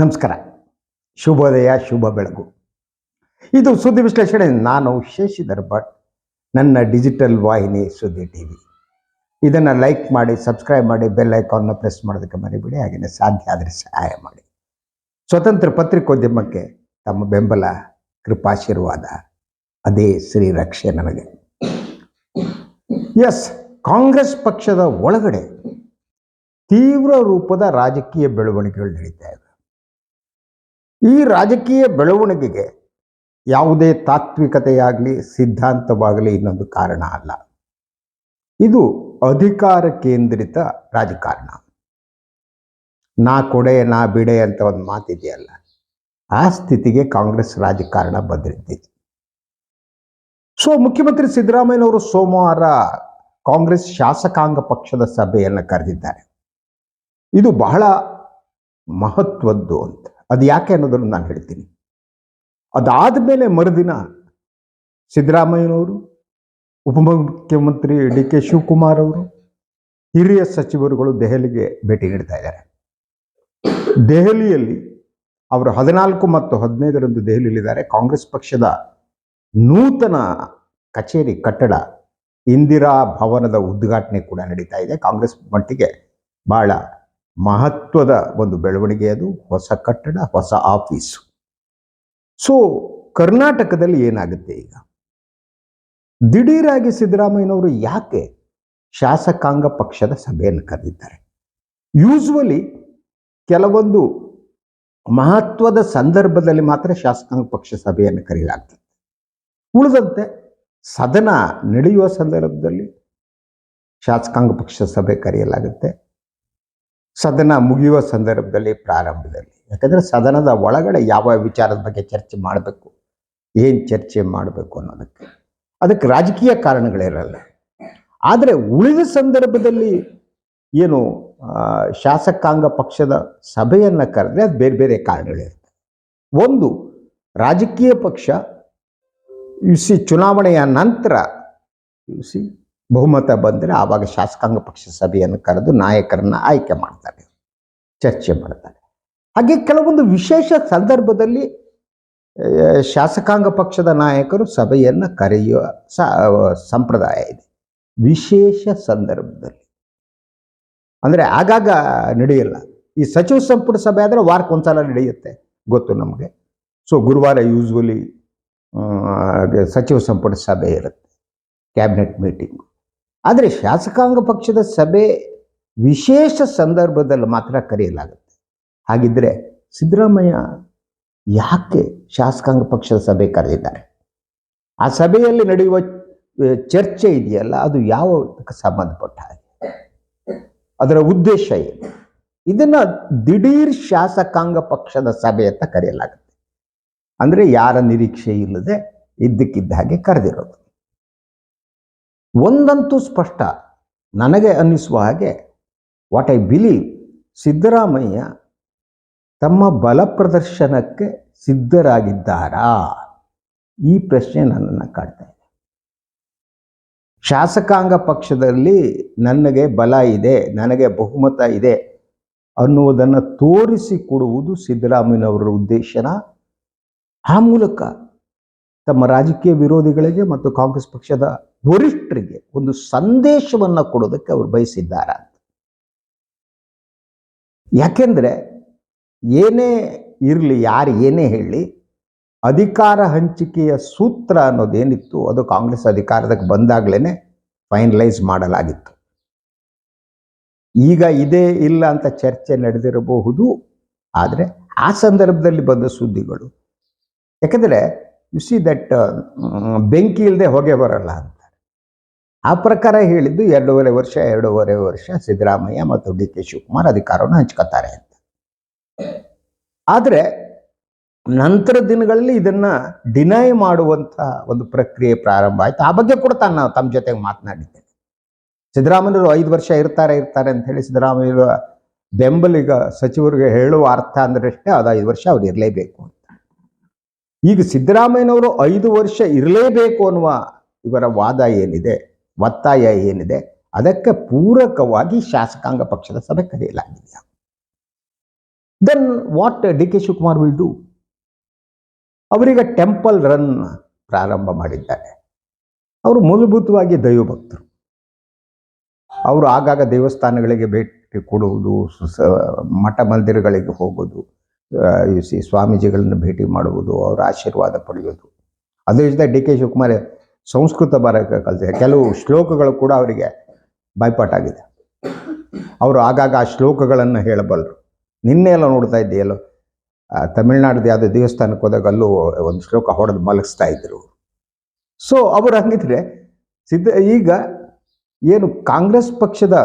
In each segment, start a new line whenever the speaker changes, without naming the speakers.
ನಮಸ್ಕಾರ. ಶುಭೋದಯ, ಶುಭ ಬೆಳಗು. ಇದು ಸುದ್ದಿ ವಿಶ್ಲೇಷಣೆ. ನಾನು ಶೇಷಿಧರ್ ಭಟ್ ನನ್ನ ಡಿಜಿಟಲ್ ವಾಹಿನಿ ಸುದ್ದಿ ಟಿ ವಿ ಇದನ್ನು ಲೈಕ್ ಮಾಡಿ, ಸಬ್ಸ್ಕ್ರೈಬ್ ಮಾಡಿ, ಬೆಲ್ ಐಕಾನ್ನ ಪ್ರೆಸ್ ಮಾಡೋದಕ್ಕೆ ಮರಿಬೇಡಿ. ಹಾಗೆಯೇ ಸಾಧ್ಯ ಆದರೆ ಸಹಾಯ ಮಾಡಿ. ಸ್ವತಂತ್ರ ಪತ್ರಿಕೋದ್ಯಮಕ್ಕೆ ತಮ್ಮ ಬೆಂಬಲ, ಕೃಪಾಶೀರ್ವಾದ, ಅದೇ ಶ್ರೀ ರಕ್ಷೆ ನನಗೆ. ಎಸ್, ಕಾಂಗ್ರೆಸ್ ಪಕ್ಷದ ಒಳಗಡೆ ತೀವ್ರ ರೂಪದ ರಾಜಕೀಯ ಬೆಳವಣಿಗೆಗಳು ನಡೀತಾ ಇದೆ ಈ ರಾಜಕೀಯ ಬೆಳವಣಿಗೆಗೆ ಯಾವುದೇ ತಾತ್ವಿಕತೆಯಾಗಲಿ, ಸಿದ್ಧಾಂತವಾಗಲಿ ಇನ್ನೊಂದು ಕಾರಣ ಅಲ್ಲ. ಇದು ಅಧಿಕಾರ ಕೇಂದ್ರಿತ ರಾಜಕಾರಣ. ನಾ ಕೊಡೆ, ನಾ ಬಿಡೆ ಅಂತ ಒಂದು ಮಾತಿದೆಯಲ್ಲ ಆ ಸ್ಥಿತಿಗೆ ಕಾಂಗ್ರೆಸ್ ರಾಜಕಾರಣ ಬಂದಿರ್ತಿದೆ ಸೊ, ಮುಖ್ಯಮಂತ್ರಿ ಸಿದ್ದರಾಮಯ್ಯನವರು ಸೋಮವಾರ ಕಾಂಗ್ರೆಸ್ ಶಾಸಕಾಂಗ ಪಕ್ಷದ ಸಭೆಯನ್ನು ಕರೆದಿದ್ದಾರೆ. ಇದು ಬಹಳ ಮಹತ್ವದ್ದು ಅಂತ. ಅದು ಯಾಕೆ ಅನ್ನೋದನ್ನು ನಾನು ಹೇಳ್ತೀನಿ. ಅದಾದ ಮೇಲೆ ಮರುದಿನ ಸಿದ್ದರಾಮಯ್ಯನವರು, ಉಪಮುಖ್ಯಮಂತ್ರಿ ಡಿ ಕೆ ಶಿವಕುಮಾರ್ ಅವರು, ಹಿರಿಯ ಸಚಿವರುಗಳು ದೆಹಲಿಗೆ ಭೇಟಿ ನೀಡ್ತಾ ಇದ್ದಾರೆ. ದೆಹಲಿಯಲ್ಲಿ ಅವರು ಹದಿನಾಲ್ಕು ಮತ್ತು ಹದಿನೈದರಂದು ದೆಹಲಿಯಲ್ಲಿದ್ದಾರೆ. ಕಾಂಗ್ರೆಸ್ ಪಕ್ಷದ ನೂತನ ಕಚೇರಿ, ಕಟ್ಟಡ ಇಂದಿರಾ ಭವನದ ಉದ್ಘಾಟನೆ ಕೂಡ ನಡೀತಾ ಇದೆ. ಕಾಂಗ್ರೆಸ್ ಮಟ್ಟಿಗೆ ಬಹಳ ಮಹತ್ವದ ಒಂದು ಬೆಳವಣಿಗೆ ಅದು, ಹೊಸ ಕಟ್ಟಡ, ಹೊಸ ಆಫೀಸು. ಸೊ ಕರ್ನಾಟಕದಲ್ಲಿ ಏನಾಗುತ್ತೆ ಈಗ? ದಿಢೀರಾಗಿ ಸಿದ್ದರಾಮಯ್ಯನವರು ಯಾಕೆ ಶಾಸಕಾಂಗ ಪಕ್ಷದ ಸಭೆಯನ್ನು ಕರೆದಿದ್ದಾರೆ? ಯೂಸ್ವಲಿ ಕೆಲವೊಂದು ಮಹತ್ವದ ಸಂದರ್ಭದಲ್ಲಿ ಮಾತ್ರ ಶಾಸಕಾಂಗ ಪಕ್ಷ ಸಭೆಯನ್ನು ಕರೆಯಲಾಗ್ತದೆ. ಉಳಿದಂತೆ, ಸದನ ನಡೆಯುವ ಸಂದರ್ಭದಲ್ಲಿ ಶಾಸಕಾಂಗ ಪಕ್ಷ ಸಭೆ ಕರೆಯಲಾಗುತ್ತೆ. ಸದನ ಮುಗಿಯುವ ಸಂದರ್ಭದಲ್ಲಿ ಪ್ರಾರಂಭದಲ್ಲಿ. ಯಾಕಂದರೆ ಸದನದ ಒಳಗಡೆ ಯಾವ ವಿಚಾರದ ಬಗ್ಗೆ ಚರ್ಚೆ ಮಾಡಬೇಕು, ಏನು ಚರ್ಚೆ ಮಾಡಬೇಕು ಅನ್ನೋದಕ್ಕೆ. ಅದಕ್ಕೆ ರಾಜಕೀಯ ಕಾರಣಗಳಿರಲ್ಲ ಆದರೆ ಉಳಿದ ಸಂದರ್ಭದಲ್ಲಿ ಏನು ಶಾಸಕಾಂಗ ಪಕ್ಷದ ಸಭೆಯನ್ನು ಕರೆದ್ರೆ ಅದು ಬೇರೆ ಬೇರೆ ಕಾರಣಗಳಿರುತ್ತೆ ಒಂದು, ರಾಜಕೀಯ ಪಕ್ಷ ಯು ಸಿ ಚುನಾವಣೆಯ ನಂತರ ಯು ಸಿ ಬಹುಮತ ಬಂದರೆ ಆವಾಗ ಶಾಸಕಾಂಗ ಪಕ್ಷ ಸಭೆಯನ್ನು ಕರೆದು ನಾಯಕರನ್ನ ಆಯ್ಕೆ ಮಾಡ್ತಾರೆ, ಚರ್ಚೆ ಮಾಡ್ತಾರೆ. ಹಾಗೆ ಕೆಲವೊಂದು ವಿಶೇಷ ಸಂದರ್ಭದಲ್ಲಿ ಶಾಸಕಾಂಗ ಪಕ್ಷದ ನಾಯಕರು ಸಭೆಯನ್ನು ಕರೆಯುವ ಸಂಪ್ರದಾಯ ಇದೆ. ವಿಶೇಷ ಸಂದರ್ಭದಲ್ಲಿ. ಅಂದರೆ ಆಗಾಗ ನಡೆಯಲ್ಲ. ಈ ಸಚಿವ ಸಂಪುಟ ಸಭೆ ಆದರೆ ವಾರಕ್ಕೆ ಒಂದ್ಸಲ ನಡೆಯುತ್ತೆ, ಗೊತ್ತು ನಮಗೆ. ಸೊ ಗುರುವಾರ ಯೂಸ್ವಲಿ ಸಚಿವ ಸಂಪುಟ ಸಭೆ ಇರುತ್ತೆ ಕ್ಯಾಬಿನೆಟ್ ಮೀಟಿಂಗು ಆದರೆ ಶಾಸಕಾಂಗ ಪಕ್ಷದ ಸಭೆ ವಿಶೇಷ ಸಂದರ್ಭದಲ್ಲಿ ಮಾತ್ರ ಕರೆಯಲಾಗುತ್ತೆ. ಹಾಗಿದ್ರೆ ಸಿದ್ದರಾಮಯ್ಯ ಯಾಕೆ ಶಾಸಕಾಂಗ ಪಕ್ಷದ ಸಭೆ ಕರೆದಿದ್ದಾರೆ? ಆ ಸಭೆಯಲ್ಲಿ ನಡೆಯುವ ಚರ್ಚೆ ಇದೆಯಲ್ಲ, ಅದು ಯಾವ ಸಂಬಂಧಪಟ್ಟ ಹಾಗೆ? ಅದರ ಉದ್ದೇಶ ಏನು? ಇದನ್ನ ದಿಢೀರ್ ಶಾಸಕಾಂಗ ಪಕ್ಷದ ಸಭೆ ಅಂತ ಕರೆಯಲಾಗುತ್ತೆ. ಅಂದರೆ ಯಾರ ನಿರೀಕ್ಷೆ ಇಲ್ಲದೆ ಇದ್ದಕ್ಕಿದ್ದ ಹಾಗೆ ಕರೆದಿರೋದು. ಒಂದಂತೂ ಸ್ಪಷ್ಟ. ನನಗೆ ಅನ್ನಿಸುವ ಹಾಗೆ, ವಾಟ್ ಐ ಬಿಲೀವ್ ಸಿದ್ದರಾಮಯ್ಯ ತಮ್ಮ ಬಲ ಪ್ರದರ್ಶನಕ್ಕೆ ಸಿದ್ಧರಾಗಿದ್ದಾರಾ? ಈ ಪ್ರಶ್ನೆ ನನ್ನನ್ನು ಕಾಡ್ತಾ ಇದೆ. ಶಾಸಕಾಂಗ ಪಕ್ಷದಲ್ಲಿ ನನಗೆ ಬಲ ಇದೆ, ನನಗೆ ಬಹುಮತ ಇದೆ ಅನ್ನುವುದನ್ನು ತೋರಿಸಿಕೊಡುವುದು ಸಿದ್ದರಾಮಯ್ಯನವರ ಉದ್ದೇಶನ. ಆ ಮೂಲಕ ತಮ್ಮ ರಾಜಕೀಯ ವಿರೋಧಿಗಳಿಗೆ ಮತ್ತು ಕಾಂಗ್ರೆಸ್ ಪಕ್ಷದ ವರಿಷ್ಠರಿಗೆ ಒಂದು ಸಂದೇಶವನ್ನು ಕೊಡೋದಕ್ಕೆ ಅವರು ಬಯಸಿದ್ದಾರ ಯಾಕೆಂದ್ರೆ ಏನೇ ಇರಲಿ, ಯಾರು ಏನೇ ಹೇಳಿ, ಅಧಿಕಾರ ಹಂಚಿಕೆಯ ಸೂತ್ರ ಅನ್ನೋದೇನಿತ್ತು, ಅದು ಕಾಂಗ್ರೆಸ್ ಅಧಿಕಾರದಕ್ಕೆ ಬಂದಾಗಲೇ ಫೈನಲೈಸ್ ಮಾಡಲಾಗಿತ್ತು. ಈಗ ಇದೇ ಇಲ್ಲ ಅಂತ ಚರ್ಚೆ ನಡೆದಿರಬಹುದು, ಆದರೆ ಆ ಸಂದರ್ಭದಲ್ಲಿ ಬಂದ ಸುದ್ದಿಗಳು. ಯಾಕಂದರೆ ಯು ಸಿ ದಟ್ ಬೆಂಕಿ ಇಲ್ಲದೆ ಹೊಗೆ ಬರಲ್ಲ ಅಂತ. ಆ ಪ್ರಕಾರ ಹೇಳಿದ್ದು ಎರಡೂವರೆ ವರ್ಷ ಎರಡೂವರೆ ವರ್ಷ ಸಿದ್ದರಾಮಯ್ಯ ಮತ್ತು ಡಿ ಕೆ ಶಿವಕುಮಾರ್ ಅಧಿಕಾರವನ್ನು ಹಂಚ್ಕೋತಾರೆ ಅಂತ. ಆದರೆ ನಂತರ ದಿನಗಳಲ್ಲಿ ಇದನ್ನ ಡಿನೈ ಮಾಡುವಂಥ ಒಂದು ಪ್ರಕ್ರಿಯೆ ಪ್ರಾರಂಭ ಆಯ್ತು. ಆ ಬಗ್ಗೆ ಕೂಡ ತಾನು ತಮ್ಮ ಜೊತೆಗೆ ಮಾತನಾಡಿದ್ದೇನೆ ಸಿದ್ದರಾಮಯ್ಯರು ಐದು ವರ್ಷ ಇರ್ತಾರೆ ಇರ್ತಾರೆ ಅಂತ ಹೇಳಿ ಸಿದ್ದರಾಮಯ್ಯರ ಬೆಂಬಲಿಗ ಸಚಿವರಿಗೆ ಹೇಳುವ ಅರ್ಥ ಅಂದ್ರಷ್ಟೇ ಅದು ಐದು ವರ್ಷ ಅವ್ರು ಇರಲೇಬೇಕು ಅಂತ. ಈಗ ಸಿದ್ದರಾಮಯ್ಯನವರು ಐದು ವರ್ಷ ಇರಲೇಬೇಕು ಅನ್ನುವ ಇವರ ವಾದ ಏನಿದೆ? ಒತ್ತಾಯ ಏನಿದೆ, ಅದಕ್ಕೆ ಪೂರಕವಾಗಿ ಶಾಸಕಾಂಗ ಪಕ್ಷದ ಸಭೆ ಕರೆಯಲಾಗಿದೆ then what D K Shivakumar will do ಅವರೀಗ ಟೆಂಪಲ್ ರನ್ ಪ್ರಾರಂಭ ಮಾಡಿದ್ದಾರೆ. ಅವರು ಮೂಲಭೂತವಾಗಿ ದೈವಭಕ್ತರು. ಅವರು ಆಗಾಗ ದೇವಸ್ಥಾನಗಳಿಗೆ ಭೇಟಿ ಕೊಡುವುದು ಮಠ ಮಂದಿರಗಳಿಗೆ ಹೋಗೋದು ಯು ಸಿ ಸ್ವಾಮೀಜಿಗಳನ್ನು ಭೇಟಿ ಮಾಡುವುದು, ಅವರ ಆಶೀರ್ವಾದ ಪಡೆಯೋದು ಅದೇ ಡಿ ಕೆ ಶಿವಕುಮಾರ್ ಸಂಸ್ಕೃತ ಬರೋಕ್ಕೆ ಕಲ್ತಿದೆ. ಕೆಲವು ಶ್ಲೋಕಗಳು ಕೂಡ ಅವರಿಗೆ ಬೈಪಾಟ್ ಆಗಿದೆ ಅವರು ಆಗಾಗ ಆ ಶ್ಲೋಕಗಳನ್ನು ಹೇಳಬಲ್ಲರು. ನಿನ್ನೆ ಎಲ್ಲ ನೋಡ್ತಾ ಇದ್ದೀಯಲ್ಲೋ? ತಮಿಳ್ನಾಡ್ದು ಯಾವುದೋ ದೇವಸ್ಥಾನಕ್ಕೆ ಹೋದಾಗ ಅಲ್ಲೂ ಒಂದು ಶ್ಲೋಕ ಹೊಡೆದು ಮಲಗಿಸ್ತಾ ಇದ್ದರು ಸೊ ಅವರು ಹಂಗಿದ್ರೆ ಸಿದ್ಧ, ಈಗ ಏನು ಕಾಂಗ್ರೆಸ್ ಪಕ್ಷದ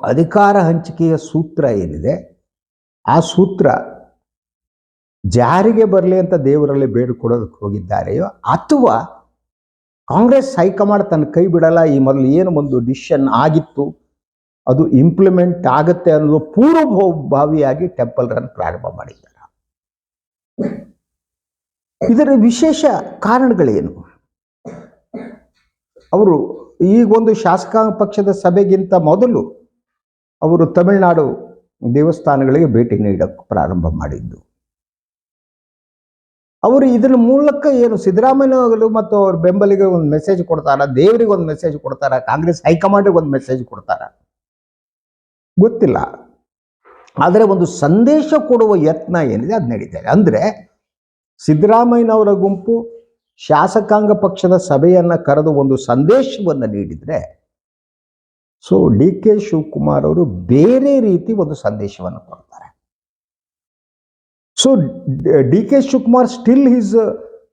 ಅಧಿಕಾರ ಹಂಚಿಕೆಯ ಸೂತ್ರ ಏನಿದೆ? ಆ ಸೂತ್ರ ಜಾರಿಗೆ ಬರಲಿ ಅಂತ ದೇವರಲ್ಲಿ ಬೇಡಿಕೊಡೋದಕ್ಕೆ ಹೋಗಿದ್ದಾರೆಯೋ? ಅಥವಾ ಕಾಂಗ್ರೆಸ್ ಹೈಕಮಾಂಡ್ ತನ್ನ ಕೈ ಬಿಡಲ್ಲ, ಈ ಮೊದಲು ಏನು ಒಂದು ಡಿಸಿಷನ್ ಆಗಿತ್ತು, ಅದು ಇಂಪ್ಲಿಮೆಂಟ್ ಆಗುತ್ತೆ ಅನ್ನೋದು ಪೂರ್ವಭಾವಿಯಾಗಿ ಟೆಂಪಲ್ ರನ್ ಪ್ರಾರಂಭ ಮಾಡಿದ್ದಾರೆ. ಇದರ ವಿಶೇಷ ಕಾರಣಗಳೇನು? ಅವರು ಈಗ ಒಂದು ಶಾಸಕಾಂಗ ಪಕ್ಷದ ಸಭೆಗಿಂತ ಮೊದಲು ಅವರು ತಮಿಳುನಾಡು ದೇವಸ್ಥಾನಗಳಿಗೆ ಭೇಟಿ ನೀಡಕ್ಕೆ ಪ್ರಾರಂಭ ಮಾಡಿದ್ದು. ಅವರು ಇದ್ರ ಮೂಲಕ ಏನು ಸಿದ್ದರಾಮಯ್ಯಗಳು ಮತ್ತು ಅವ್ರ ಬೆಂಬಲಿಗೆ ಒಂದು ಮೆಸೇಜ್ ಕೊಡ್ತಾರ, ದೇವರಿಗೆ ಒಂದು ಮೆಸೇಜ್ ಕೊಡ್ತಾರ, ಕಾಂಗ್ರೆಸ್ ಹೈಕಮಾಂಡ್ಗೆ ಒಂದು ಮೆಸೇಜ್ ಕೊಡ್ತಾರ? ಗೊತ್ತಿಲ್ಲ. ಆದರೆ ಒಂದು ಸಂದೇಶ ಕೊಡುವ ಯತ್ನ ಏನಿದೆ ಅದು ನಡೀತಾರೆ ಅಂದರೆ ಸಿದ್ದರಾಮಯ್ಯನವರ ಗುಂಪು ಶಾಸಕಾಂಗ ಪಕ್ಷದ ಸಭೆಯನ್ನ ಕರೆದು ಒಂದು ಸಂದೇಶವನ್ನು ನೀಡಿದರೆ ಸೊ ಡಿ ಕೆ ಶಿವಕುಮಾರ್ ಅವರು ಬೇರೆ ರೀತಿ ಒಂದು ಸಂದೇಶವನ್ನು ಕೊಡ್ತಾರೆ. So D K Shivakumar still his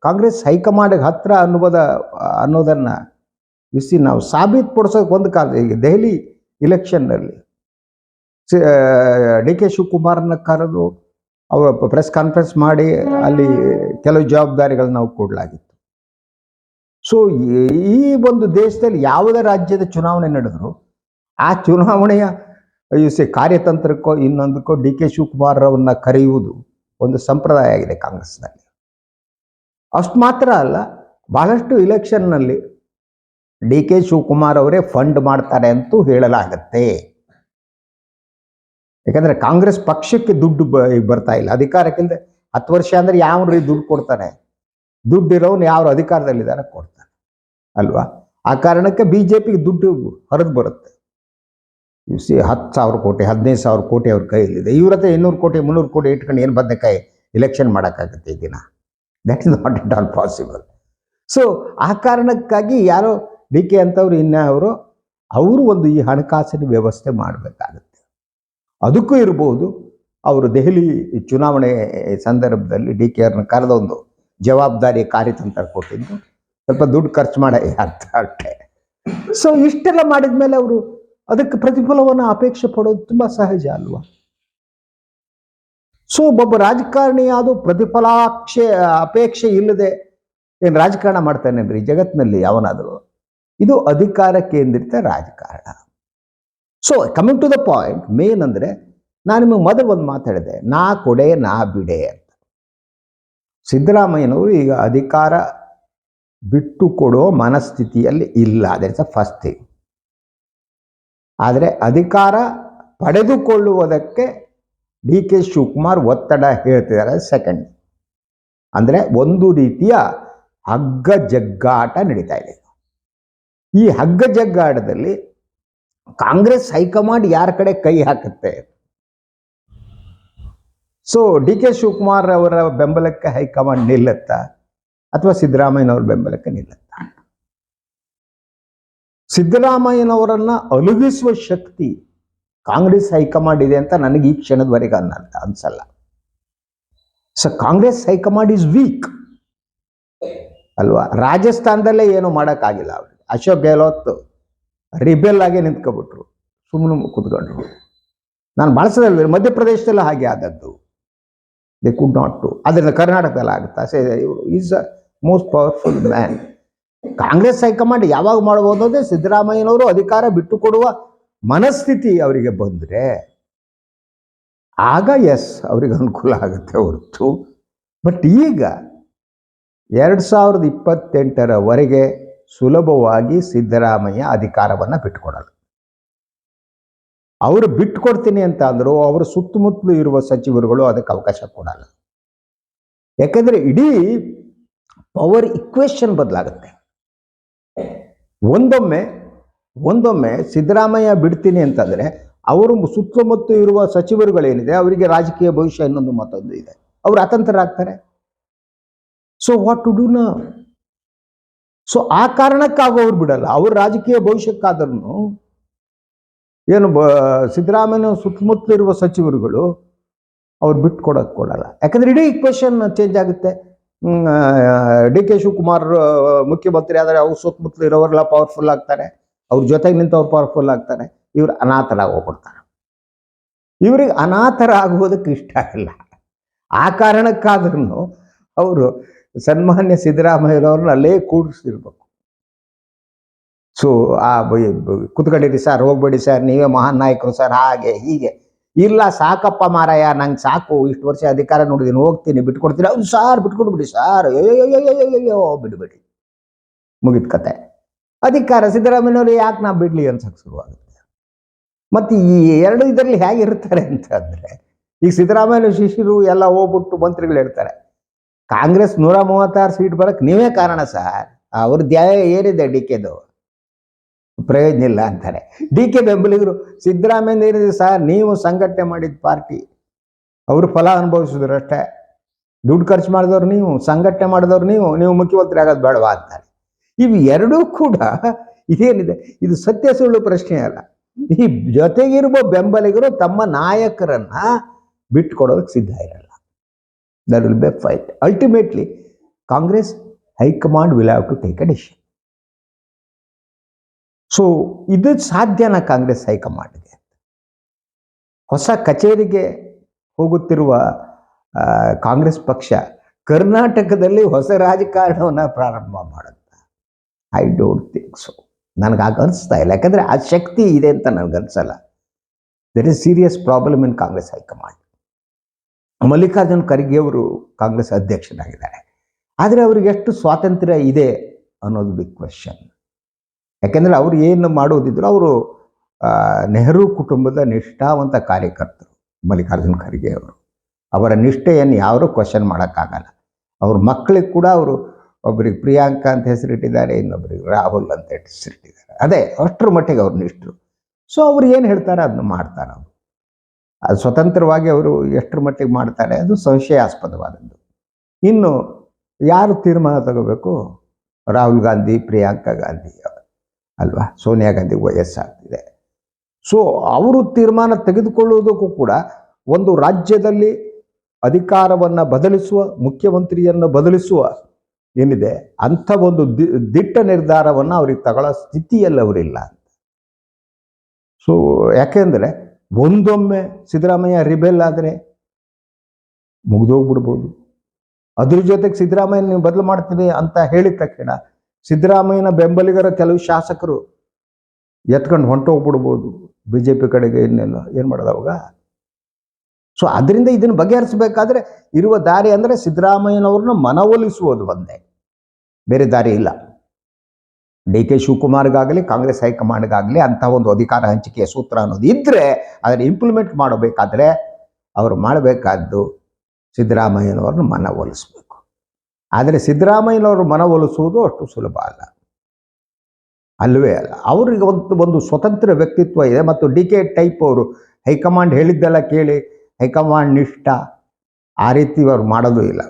Congress ಹೈಕಮಾಂಡ್ಗೆ ಹತ್ರ ಅನ್ನುವುದ ಅನ್ನೋದನ್ನ ಬಿಸಿ ನಾವು ಸಾಬೀತುಪಡಿಸೋಕೆ ಒಂದು ಕಾಲ ಈಗ ದೆಹಲಿ ಇಲೆಕ್ಷನ್ನಲ್ಲಿ ಡಿ ಕೆ ಶಿವಕುಮಾರ್ನ ಕರೆದು ಅವರು ಪ್ರೆಸ್ ಕಾನ್ಫರೆನ್ಸ್ ಮಾಡಿ ಅಲ್ಲಿ ಕೆಲವು ಜವಾಬ್ದಾರಿಗಳನ್ನ ನಾವು ಕೊಡಲಾಗಿತ್ತು. ಸೊ ಈ ಒಂದು ದೇಶದಲ್ಲಿ ಯಾವುದೇ ರಾಜ್ಯದ ಚುನಾವಣೆ ನಡೆದ್ರು, ಆ ಚುನಾವಣೆಯ ಕಾರ್ಯತಂತ್ರಕ್ಕೋ ಇನ್ನೊಂದಕ್ಕೋ ಡಿ ಕೆ ಶಿವಕುಮಾರ್ ಅವ್ರನ್ನ ಕರೆಯುವುದು ಒಂದು ಸಂಪ್ರದಾಯ ಆಗಿದೆ ಕಾಂಗ್ರೆಸ್ನಲ್ಲಿ. ಅಷ್ಟು ಮಾತ್ರ ಅಲ್ಲ, ಬಹಳಷ್ಟು ಇಲೆಕ್ಷನ್ನಲ್ಲಿ ಡಿ ಕೆ ಶಿವಕುಮಾರ್ ಅವರೇ ಫಂಡ್ ಮಾಡ್ತಾರೆ ಅಂತೂ ಹೇಳಲಾಗತ್ತೆ. ಯಾಕಂದ್ರೆ ಕಾಂಗ್ರೆಸ್ ಪಕ್ಷಕ್ಕೆ ದುಡ್ಡು ಬರ್ತಾ ಇಲ್ಲ. ಅಧಿಕಾರಕ್ಕಿಂತ ಹತ್ತು ವರ್ಷ ಅಂದ್ರೆ ಯಾವ ದುಡ್ಡು ಕೊಡ್ತಾನೆ ದುಡ್ಡು ಇರೋನು ಯಾರು ಅಧಿಕಾರದಲ್ಲಿದ್ದಾರೆ ಕೊಡ್ತಾನೆ ಅಲ್ವಾ? ಆ ಕಾರಣಕ್ಕೆ ಬಿ ಜೆ ಪಿಗೆ ದುಡ್ಡು ಹೊರದು ಬರುತ್ತೆ. ಯು ಸಿ ಹತ್ತು ಸಾವಿರ ಕೋಟಿ, ಹದಿನೈದು ಸಾವಿರ ಕೋಟಿ ಅವ್ರ ಕೈಯಲ್ಲಿದೆ. ಇವ್ರ ಹತ್ರ ಇನ್ನೂರು ಕೋಟಿ, ಮುನ್ನೂರು ಕೋಟಿ ಇಟ್ಕೊಂಡು ಏನು ಬದನೆಕಾಯಿ ಇಲೆಕ್ಷನ್ ಮಾಡೋಕ್ಕಾಗುತ್ತೆ ಈ ದಿನ is not it all possible so ಆ ಕಾರಣಕ್ಕಾಗಿ ಯಾರೋ ಡಿ ಕೆ ಅಂತವ್ರು ಇನ್ನ ಅವರು ಅವರು ಒಂದು ಈ ಹಣಕಾಸಿನ ವ್ಯವಸ್ಥೆ ಮಾಡಬೇಕಾಗುತ್ತೆ. ಅದಕ್ಕೂ ಇರ್ಬೋದು, ಅವರು ದೆಹಲಿ ಚುನಾವಣೆ ಸಂದರ್ಭದಲ್ಲಿ ಡಿ ಕೆ ಅವ್ರನ್ನ ಕರೆದ ಒಂದು ಜವಾಬ್ದಾರಿ ಕಾರ್ಯತಂತ್ರ ಕೊಟ್ಟಿದ್ದು. ಸ್ವಲ್ಪ ದುಡ್ಡು ಖರ್ಚು ಮಾಡೋ ಅರ್ಥ ಅಷ್ಟೇ. ಸೊ ಇಷ್ಟೆಲ್ಲ ಮಾಡಿದ ಮೇಲೆ ಅವರು ಅದಕ್ಕೆ ಪ್ರತಿಫಲವನ್ನು ಅಪೇಕ್ಷೆ ಪಡೋದು ತುಂಬ ಸಹಜ ಅಲ್ವಾ? ಸೊ ಒಬ್ಬ ರಾಜಕಾರಣಿ ಅದು ಪ್ರತಿಫಲಾಕ್ಷೆ, ಅಪೇಕ್ಷೆ ಇಲ್ಲದೆ ಏನು ರಾಜಕಾರಣ ಮಾಡ್ತಾನೇನ್ರಿ ಜಗತ್ತಿನಲ್ಲಿ ಯಾವನಾದರೂ? ಇದು ಅಧಿಕಾರ ಕೇಂದ್ರಿತ ರಾಜಕಾರಣ. So coming to the point main ಅಂದರೆ ನಾನು ನಿಮಗೆ ಮೊದಲು ಒಂದು ಮಾತಾಡಿದೆ ನಾ ಕೊಡೆ, ನಾ ಬಿಡೆ ಅಂತ. ಸಿದ್ದರಾಮಯ್ಯನವರು ಈಗ ಅಧಿಕಾರ ಬಿಟ್ಟು ಕೊಡೋ ಮನಸ್ಥಿತಿಯಲ್ಲಿ ಇಲ್ಲ ದಟ್ಸ್ ಅ ಫಸ್ಟ್ ಥಿಂಗ್ ಆದರೆ ಅಧಿಕಾರ ಪಡೆದುಕೊಳ್ಳುವುದಕ್ಕೆ ಡಿ ಕೆ ಶಿವಕುಮಾರ್ ಒತ್ತಡ ಹೇಳ್ತಿದ್ದಾರೆ ಸೆಕೆಂಡ್ ಅಂದರೆ ಒಂದು ರೀತಿಯ ಹಗ್ಗ ಜಗ್ಗಾಟ ನಡೀತಾ ಇದೆ. ಈ ಹಗ್ಗ ಜಗ್ಗಾಟದಲ್ಲಿ ಕಾಂಗ್ರೆಸ್ ಹೈಕಮಾಂಡ್ ಯಾರ ಕಡೆ ಕೈ ಹಾಕುತ್ತೆ? ಸೊ ಡಿ ಕೆ ಶಿವಕುಮಾರ್ ಅವರ ಬೆಂಬಲಕ್ಕೆ ಹೈಕಮಾಂಡ್ ನಿಲ್ಲುತ್ತಾ ಅಥವಾ ಸಿದ್ದರಾಮಯ್ಯನವ್ರ ಬೆಂಬಲಕ್ಕೆ ನಿಲ್ಲುತ್ತಾ? ಸಿದ್ದರಾಮಯ್ಯನವರನ್ನ ಅಲುಗಿಸುವ ಶಕ್ತಿ ಕಾಂಗ್ರೆಸ್ ಹೈಕಮಾಂಡ್ ಇದೆ ಅಂತ ನನಗೆ ಈ ಕ್ಷಣದವರೆಗೆ ಅನ್ನ, ಅನ್ಸಲ್ಲ. So Congress high command is weak ಅಲ್ವಾ? ರಾಜಸ್ಥಾನದಲ್ಲೇ ಏನು ಮಾಡೋಕ್ಕಾಗಿಲ್ಲ ಅವ್ರಿಗೆ ಅಶೋಕ್ ಗೆಹ್ಲೋತ್ ರಿಬೆಲ್ ಆಗಿ ನಿಂತ್ಕೊಬಿಟ್ರು. ಸುಮ್ಮನೆ ಕುತ್ಕೊಂಡ್ರು. ನಾನು ಬಳಸೋದಲ್ವ ಮಧ್ಯಪ್ರದೇಶದಲ್ಲ ಹಾಗೆ ಆದದ್ದು. ದೇ ಕುಡ್ ನಾಟ್ ಟು ಅದರಿಂದ ಕರ್ನಾಟಕದಲ್ಲಿ ಆಗುತ್ತಾ ಇವರು is a most powerful man Congress high command ಯಾವಾಗ ಮಾಡಬಹುದು ಅಂದರೆ ಸಿದ್ದರಾಮಯ್ಯನವರು ಅಧಿಕಾರ ಬಿಟ್ಟು ಕೊಡುವ ಮನಸ್ಥಿತಿ ಅವರಿಗೆ ಬಂದರೆ ಆಗ ಎಸ್ ಅವರಿಗೆ ಅನುಕೂಲ ಆಗುತ್ತೆ ಹೊರತು. ಬಟ್ ಈಗ ಎರಡು ಸಾವಿರದ ಇಪ್ಪತ್ತೆಂಟರವರೆಗೆ ಸುಲಭವಾಗಿ ಸಿದ್ದರಾಮಯ್ಯ ಅಧಿಕಾರವನ್ನು ಬಿಟ್ಟುಕೊಡಲ್ಲ. ಅವರು ಬಿಟ್ಟುಕೊಡ್ತೀನಿ ಅಂತ ಅಂದರೂ, ಅವರ ಸುತ್ತಮುತ್ತಲು ಇರುವ ಸಚಿವರುಗಳು ಅದಕ್ಕೆ ಅವಕಾಶ ಕೊಡಲ್ಲ. ಯಾಕಂದ್ರೆ ಇಡೀ ಪವರ್ ಇಕ್ವೇಶನ್ ಬದಲಾಗುತ್ತೆ. ಒಂದೊಮ್ಮೆ ಒಂದೊಮ್ಮೆ ಸಿದ್ದರಾಮಯ್ಯ ಬಿಡ್ತೀನಿ ಅಂತಂದರೆ ಅವರು ಸುತ್ತಮುತ್ತ ಇರುವ ಸಚಿವರುಗಳೇನಿದೆ, ಅವರಿಗೆ ರಾಜಕೀಯ ಭವಿಷ್ಯ ಇನ್ನೊಂದು ಮತ್ತೊಂದು ಇದೆ. ಅವರು ಅತಂತ್ರರಾಗ್ತಾರೆ. ಸೊ ವಾಟ್ ಟು ಡೂ ನ ಸೊ ಆ ಕಾರಣಕ್ಕಾಗ ಅವ್ರು ಬಿಡಲ್ಲ. ಅವ್ರ ರಾಜಕೀಯ ಭವಿಷ್ಯಕ್ಕಾದ್ರೂ ಏನು ಬ, ಸಿದ್ದರಾಮಯ್ಯನ ಸುತ್ತಮುತ್ತಲಿರುವ ಸಚಿವರುಗಳು ಅವ್ರು ಬಿಟ್ಟು ಕೊಡೋಕೆ ಕೊಡಲ್ಲ. ಯಾಕಂದ್ರೆ ಇಡೀ ಇಕ್ವೇಶನ್ ಚೇಂಜ್ ಆಗುತ್ತೆ. ಡಿ ಕೆ ಶಿವಕುಮಾರ್ ಮುಖ್ಯಮಂತ್ರಿ ಆದರೆ ಅವ್ರ ಸುತ್ತಮುತ್ತಲು ಇರೋರೆಲ್ಲ ಪವರ್ಫುಲ್ ಆಗ್ತಾರೆ. ಅವ್ರ ಜೊತೆಗೆ ನಿಂತವ್ರು ಪವರ್ಫುಲ್ ಆಗ್ತಾರೆ. ಇವ್ರು ಅನಾಥರಾಗಿ ಹೋಗ್ಬಿಡ್ತಾರೆ. ಇವ್ರಿಗೆ ಅನಾಥರ ಆಗುವುದಕ್ಕೆ ಇಷ್ಟ ಇಲ್ಲ. ಆ ಕಾರಣಕ್ಕಾದ್ರೂ ಅವರು ಸನ್ಮಾನ್ಯ ಸಿದ್ದರಾಮಯ್ಯವ್ರನ್ನ ಅಲ್ಲೇ ಕೂಡಿಸಿರ್ಬೇಕು ಸೊ ಆ ಕುತ್ಕೊಂಡಿರಿ ಸರ್ ಹೋಗ್ಬೇಡಿ ಸರ್ ನೀವೇ ಮಹಾನ್ ನಾಯಕರು ಸರ್ ಹಾಗೆ ಹೀಗೆ. ಇಲ್ಲ, ಸಾಕಪ್ಪ ಮಾರಾಯ, ನಂಗೆ ಸಾಕು. ಇಷ್ಟು ವರ್ಷ ಅಧಿಕಾರ ನೋಡಿದೀನಿ ಹೋಗ್ತೀನಿ, ಬಿಟ್ಕೊಡ್ತೀನಿ. ಅವ್ನು ಸಾರ್ ಬಿಟ್ಕೊಡ್ಬಿಡಿ ಸಾರ್. ಅಯ್ಯೋ ಬಿಡ್ಬೇಡಿ. ಮುಗಿದ ಕತೆ. ಅಧಿಕಾರ, ಸಿದ್ದರಾಮಯ್ಯನವರು ಯಾಕೆ ನಾ ಬಿಡ್ಲಿ ಅನ್ಸಕ್ ಶುರುವಾಗುತ್ತೆ? ಮತ್ತೆ ಈ ಎರಡು ಇದರಲ್ಲಿ ಹೇಗಿರ್ತಾರೆ ಅಂತಂದರೆ ಈಗ ಸಿದ್ದರಾಮಯ್ಯ ಶಿಷ್ಯರು ಎಲ್ಲ ಹೋಗ್ಬಿಟ್ಟು ಮಂತ್ರಿಗಳು ಹೇಳ್ತಾರೆ, ಕಾಂಗ್ರೆಸ್ ನೂರ ಮೂವತ್ತಾರು ಸೀಟ್ ಬರಕ್ ನೀವೇ ಕಾರಣ ಸರ್. ಅವ್ರ ಧ್ಯಾಯ ಏನಿದೆ ಡಿ ಕೆದು ಪ್ರಯೋಜನ ಇಲ್ಲ ಅಂತಾರೆ. ಡಿ ಕೆ ಬೆಂಬಲಿಗರು ಸಿದ್ದರಾಮಯ್ಯ ಏನಿದೆ ಸರ್ ನೀವು ಸಂಘಟನೆ ಮಾಡಿದ ಪಾರ್ಟಿ, ಅವರು ಫಲ ಅನುಭವಿಸಿದ್ರು ಅಷ್ಟೇ. ದುಡ್ಡು ಖರ್ಚು ಮಾಡಿದವ್ರು ನೀವು, ಸಂಘಟನೆ ಮಾಡಿದವ್ರು ನೀವು ನೀವು ಮುಖ್ಯಮಂತ್ರಿ ಆಗೋದು ಬೇಡವಾ ಅಂತಾರೆ. ಇವು ಎರಡೂ ಕೂಡ ಇದೇನಿದೆ ಇದು ಸತ್ಯ ಸುಳ್ಳು ಪ್ರಶ್ನೆ ಅಲ್ಲ. ಈ ಜೊತೆಗಿರುವ ಬೆಂಬಲಿಗರು ತಮ್ಮ ನಾಯಕರನ್ನ ಬಿಟ್ಕೊಡೋದಕ್ಕೆ ಸಿದ್ಧ ಇರಲ್ಲ. That will be fight ultimately Congress high command will have to take a decision so ಇದು ಸಾಧ್ಯನ ಕಾಂಗ್ರೆಸ್ ಹೈಕಮಾಂಡ್ಗೆ. ಹೊಸ ಕಚೇರಿಗೆ ಹೋಗುತ್ತಿರುವ ಕಾಂಗ್ರೆಸ್ ಪಕ್ಷ ಕರ್ನಾಟಕದಲ್ಲಿ ಹೊಸ ರಾಜಕಾರಣವನ್ನು ಪ್ರಾರಂಭ ಮಾಡುತ್ತೆ. ಐ ಡೋಂಟ್ ಥಿಂಕ್ ಸೊ ನನಗೆ ಆಗ ಅನಿಸ್ತಾ ಇಲ್ಲ. ಯಾಕಂದ್ರೆ ಆ ಶಕ್ತಿ ಇದೆ ಅಂತ ನನಗೆ ಅನ್ಸಲ್ಲ. There is serious problem in Congress high command. Mallikarjun Kharge ಅವರು ಕಾಂಗ್ರೆಸ್ ಅಧ್ಯಕ್ಷರಾಗಿದ್ದಾರೆ. ಆದರೆ ಅವ್ರಿಗೆ ಎಷ್ಟು ಸ್ವಾತಂತ್ರ್ಯ ಇದೆ ಅನ್ನೋದು ಬಿಗ್ ಕ್ವೆಶನ್ ಯಾಕೆಂದ್ರೆ ಅವ್ರು ಏನು ಮಾಡೋದಿದ್ರು ಅವರು ನೆಹರು ಕುಟುಂಬದ ನಿಷ್ಠಾವಂತ ಕಾರ್ಯಕರ್ತರು, ಮಲ್ಲಿಕಾರ್ಜುನ ಖರ್ಗೆ ಅವರು. ಅವರ ನಿಷ್ಠೆಯನ್ನು ಯಾರೂ ಕ್ವಶನ್ ಮಾಡೋಕ್ಕಾಗಲ್ಲ. ಅವ್ರ ಮಕ್ಕಳಿಗೆ ಕೂಡ ಅವರು ಒಬ್ಬರಿಗೆ ಪ್ರಿಯಾಂಕಾ ಅಂತ ಹೆಸರಿಟ್ಟಿದ್ದಾರೆ ಇನ್ನೊಬ್ಬರಿಗೆ ರಾಹುಲ್ ಅಂತ ಹೆಸರಿಟ್ಟಿದ್ದಾರೆ. ಅದೇ, ಅಷ್ಟರ ಮಟ್ಟಿಗೆ ಅವ್ರ ನಿಷ್ಠರು. ಸೊ ಅವ್ರು ಏನು ಹೇಳ್ತಾರೆ ಅದನ್ನು ಮಾಡ್ತಾರೆ ಅವರು. ಅದು ಸ್ವತಂತ್ರವಾಗಿ ಅವರು ಎಷ್ಟರ ಮಟ್ಟಿಗೆ ಮಾಡ್ತಾರೆ ಅದು ಸಂಶಯಾಸ್ಪದವಾದದ್ದು. ಇನ್ನು ಯಾರು ತೀರ್ಮಾನ ತಗೋಬೇಕು? ರಾಹುಲ್ ಗಾಂಧಿ, ಪ್ರಿಯಾಂಕಾ ಗಾಂಧಿ. ಅಲ್ವಾ? ಸೋನಿಯಾ ಗಾಂಧಿ ವಯಸ್ಸಾಗ್ತಿದೆ ಸೊ ಅವರು ತೀರ್ಮಾನ ತೆಗೆದುಕೊಳ್ಳುವುದಕ್ಕೂ ಕೂಡ ಒಂದು ರಾಜ್ಯದಲ್ಲಿ ಅಧಿಕಾರವನ್ನು ಬದಲಿಸುವ, ಮುಖ್ಯಮಂತ್ರಿಯನ್ನು ಬದಲಿಸುವ ಏನಿದೆ, ಅಂಥ ಒಂದು ದಿಟ್ಟ ನಿರ್ಧಾರವನ್ನು ಅವ್ರಿಗೆ ತಗೊಳ್ಳೋ ಸ್ಥಿತಿಯಲ್ಲಿ ಅವರಿಲ್ಲ ಸೊ ಯಾಕೆಂದರೆ ಒಂದೊಮ್ಮೆ ಸಿದ್ದರಾಮಯ್ಯ ರಿಬೆಲ್ ಆದರೆ ಮುಗಿದೋಗ್ಬಿಡ್ಬೋದು. ಅದ್ರ ಜೊತೆಗೆ ಸಿದ್ದರಾಮಯ್ಯ ನೀವು ಬದಲು ಮಾಡ್ತೀನಿ ಅಂತ ಹೇಳಿದ ತಕ್ಷಣ ಸಿದ್ದರಾಮಯ್ಯನ ಬೆಂಬಲಿಗರ ಕೆಲವು ಶಾಸಕರು ಎತ್ಕೊಂಡು ಹೊಂಟೋಗ್ಬಿಡ್ಬೋದು ಬಿ ಜೆ ಪಿ ಕಡೆಗೆ ಇನ್ನೆಲ್ಲ. ಏನು ಮಾಡೋದು ಅವಾಗ? ಸೊ ಅದರಿಂದ ಇದನ್ನು ಬಗೆಹರಿಸಬೇಕಾದ್ರೆ ಇರುವ ದಾರಿ ಅಂದರೆ ಸಿದ್ದರಾಮಯ್ಯನವ್ರನ್ನ ಮನವೊಲಿಸುವುದು ಒಂದೇ. ಬೇರೆ ದಾರಿ ಇಲ್ಲ. ಡಿ ಕೆ ಶಿವಕುಮಾರ್ಗಾಗಲಿ, ಕಾಂಗ್ರೆಸ್ ಹೈಕಮಾಂಡ್ಗಾಗಲಿ ಅಂಥ ಒಂದು ಅಧಿಕಾರ ಹಂಚಿಕೆಯ ಸೂತ್ರ ಅನ್ನೋದು ಇದ್ದರೆ ಅದನ್ನು ಇಂಪ್ಲಿಮೆಂಟ್ ಮಾಡಬೇಕಾದ್ರೆ ಅವರು ಮಾಡಬೇಕಾದ್ದು ಸಿದ್ದರಾಮಯ್ಯನವ್ರನ್ನ ಮನವೊಲಿಸ್ಬೇಕು ಆದರೆ ಸಿದ್ದರಾಮಯ್ಯನವರು ಮನವೊಲಿಸುವುದು ಅಷ್ಟು ಸುಲಭ ಅಲ್ಲ. ಅಲ್ಲವೇ ಅಲ್ಲ. ಅವ್ರಿಗೆ ಒಂದು ಒಂದು ಸ್ವತಂತ್ರ ವ್ಯಕ್ತಿತ್ವ ಇದೆ ಮತ್ತು ಡಿ ಕೆ ಟೈಪ್ ಅವರು ಹೈಕಮಾಂಡ್ ಹೇಳಿದ್ದೆಲ್ಲ ಕೇಳಿ ಹೈಕಮಾಂಡ್ ನಿಷ್ಠ. ಆ ರೀತಿ ಅವ್ರು ಮಾಡೋದು ಇಲ್ಲ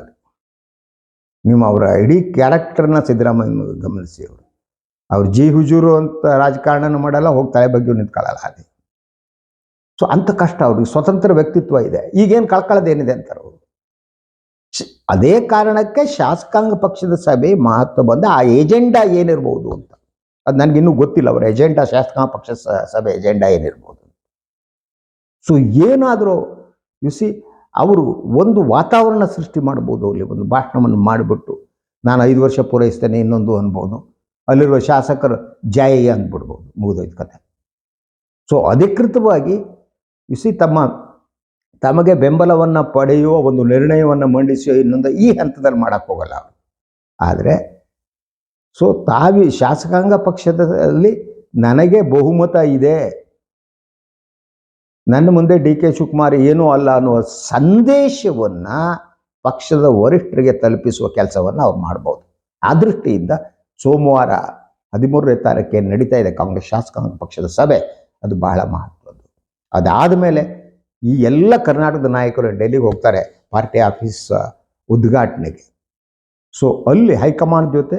ನೀವು ಅವರ ಇಡೀ ಕ್ಯಾರೆಕ್ಟರ್ನ ಸಿದ್ದರಾಮಯ್ಯ ಗಮನಿಸಿ ಅವರು. ಅವ್ರು ಜಿ ಹುಜೂರು ಅಂತ ರಾಜಕಾರಣ ಮಾಡಲ್ಲ, ಹೋಗಿ ತಲೆ ಬಗ್ಗೆ ನಿಂತ್ಕೊಳ್ಳಲ್ಲ ಹಾಗೆ. ಸೊ ಅಂಥ ಕಷ್ಟ ಅವ್ರಿಗೆ. ಸ್ವತಂತ್ರ ವ್ಯಕ್ತಿತ್ವ ಇದೆ. ಈಗೇನು ಕಳ್ಕೊಳ್ಳೋದೇನಿದೆ ಅಂತಾರೆ ಅವರು? ಅದೇ ಕಾರಣಕ್ಕೆ ಶಾಸಕಾಂಗ ಪಕ್ಷದ ಸಭೆ ಮಹತ್ವ ಬಂದ ಆ ಏಜೆಂಡಾ ಏನಿರ್ಬೋದು ಅಂತ. ಅದು ನನಗಿನ್ನೂ ಗೊತ್ತಿಲ್ಲ ಅವರ ಎಜೆಂಡಾ, ಶಾಸಕಾಂಗ ಪಕ್ಷದ ಸಭೆ ಎಜೆಂಡಾ ಏನಿರ್ಬೋದು ಸೊ ಏನಾದರೂ ಯು ಸಿ ಅವರು ಒಂದು ವಾತಾವರಣ ಸೃಷ್ಟಿ ಮಾಡ್ಬೋದು, ಅಲ್ಲಿ ಒಂದು ಭಾಷಣವನ್ನು ಮಾಡಿಬಿಟ್ಟು, ನಾನು ಐದು ವರ್ಷ ಪೂರೈಸ್ತೇನೆ, ಇನ್ನೊಂದು ಅನ್ಬೋದು. ಅಲ್ಲಿರುವ ಶಾಸಕರು ಜಯ ಅಂದ್ಬಿಡ್ಬೋದು, ಮುಗಿದೋಯ್ತು ಕತೆ. ಸೊ ಅಧಿಕೃತವಾಗಿ ಯು ಸಿ ತಮ್ಮ ತಮಗೆ ಬೆಂಬಲವನ್ನು ಪಡೆಯುವ ಒಂದು ನಿರ್ಣಯವನ್ನು ಮಂಡಿಸಿ ಇನ್ನೊಂದು ಈ ಹಂತದಲ್ಲಿ ಮಾಡಕ್ಕೆ ಹೋಗಲ್ಲ ಆದರೆ ಸೊ ತಾವಿ ಶಾಸಕಾಂಗ ಪಕ್ಷದಲ್ಲಿ ನನಗೆ ಬಹುಮತ ಇದೆ. ನನ್ನ ಮುಂದೆ ಡಿ ಕೆ ಶಿವಕುಮಾರ್ ಏನೂ ಅಲ್ಲ ಅನ್ನುವ ಸಂದೇಶವನ್ನು ಪಕ್ಷದ ವರಿಷ್ಠರಿಗೆ ತಲುಪಿಸುವ ಕೆಲಸವನ್ನು ಅವ್ರು ಮಾಡ್ಬೋದು. ಆ ದೃಷ್ಟಿಯಿಂದ ಸೋಮವಾರ ಹದಿಮೂರನೇ ತಾರೀಕೆ ನಡೀತಾ ಇದೆ ಕಾಂಗ್ರೆಸ್ ಶಾಸಕಾಂಗ ಪಕ್ಷದ ಸಭೆ. ಅದು ಬಹಳ ಮಹತ್ವದ್ದು. ಅದಾದ ಮೇಲೆ ಈ ಎಲ್ಲ ಕರ್ನಾಟಕದ ನಾಯಕರು ಡೆಲ್ಲಿಗೆ ಹೋಗ್ತಾರೆ ಪಾರ್ಟಿ ಆಫೀಸ್ ಉದ್ಘಾಟನೆಗೆ. ಸೊ ಅಲ್ಲಿ ಹೈಕಮಾಂಡ್ ಜೊತೆ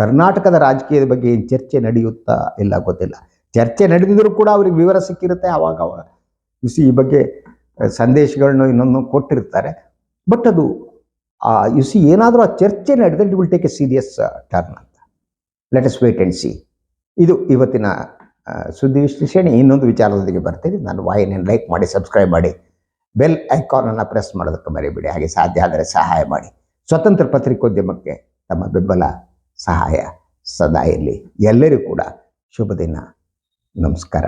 ಕರ್ನಾಟಕದ ರಾಜಕೀಯದ ಬಗ್ಗೆ ಏನು ಚರ್ಚೆ ನಡೆಯುತ್ತಾ ಇಲ್ಲ ಗೊತ್ತಿಲ್ಲ. ಚರ್ಚೆ ನಡೆದಿದ್ರೂ ಕೂಡ ಅವ್ರಿಗೆ ವಿವರ ಸಿಕ್ಕಿರುತ್ತೆ ಸಿ ಈ ಬಗ್ಗೆ ಸಂದೇಶಗಳನ್ನ ಇನ್ನೊಂದು ಕೊಟ್ಟಿರ್ತಾರೆ. ಬಟ್ ಅದು ಯು ಸಿ ಏನಾದರೂ ಆ ಚರ್ಚೆ ನಡೆದ್ರೆ it will take a serious turn ಅಂತ. Let us wait and see ಇದು ಇವತ್ತಿನ ಸುದ್ದಿ ವಿಶ್ಲೇಷಣೆ ಇನ್ನೊಂದು ವಿಚಾರದೊಂದಿಗೆ ಬರ್ತೀನಿ. ನಾನು ವಾಹಿನಿಯನ್ನು ಲೈಕ್ ಮಾಡಿ, ಸಬ್ಸ್ಕ್ರೈಬ್ ಮಾಡಿ, ಬೆಲ್ ಐಕಾನನ್ನು ಪ್ರೆಸ್ ಮಾಡೋದಕ್ಕೆ ಮರಿಬೇಡಿ. ಹಾಗೆ ಸಾಧ್ಯ ಆದರೆ ಸಹಾಯ ಮಾಡಿ. ಸ್ವತಂತ್ರ ಪತ್ರಿಕೋದ್ಯಮಕ್ಕೆ ತಮ್ಮ ಬೆಂಬಲ, ಸಹಾಯ ಸದಾ ಇರಲಿ. ಎಲ್ಲರಿಗೂ ಕೂಡ ಶುಭ ದಿನ. ನಮಸ್ಕಾರ.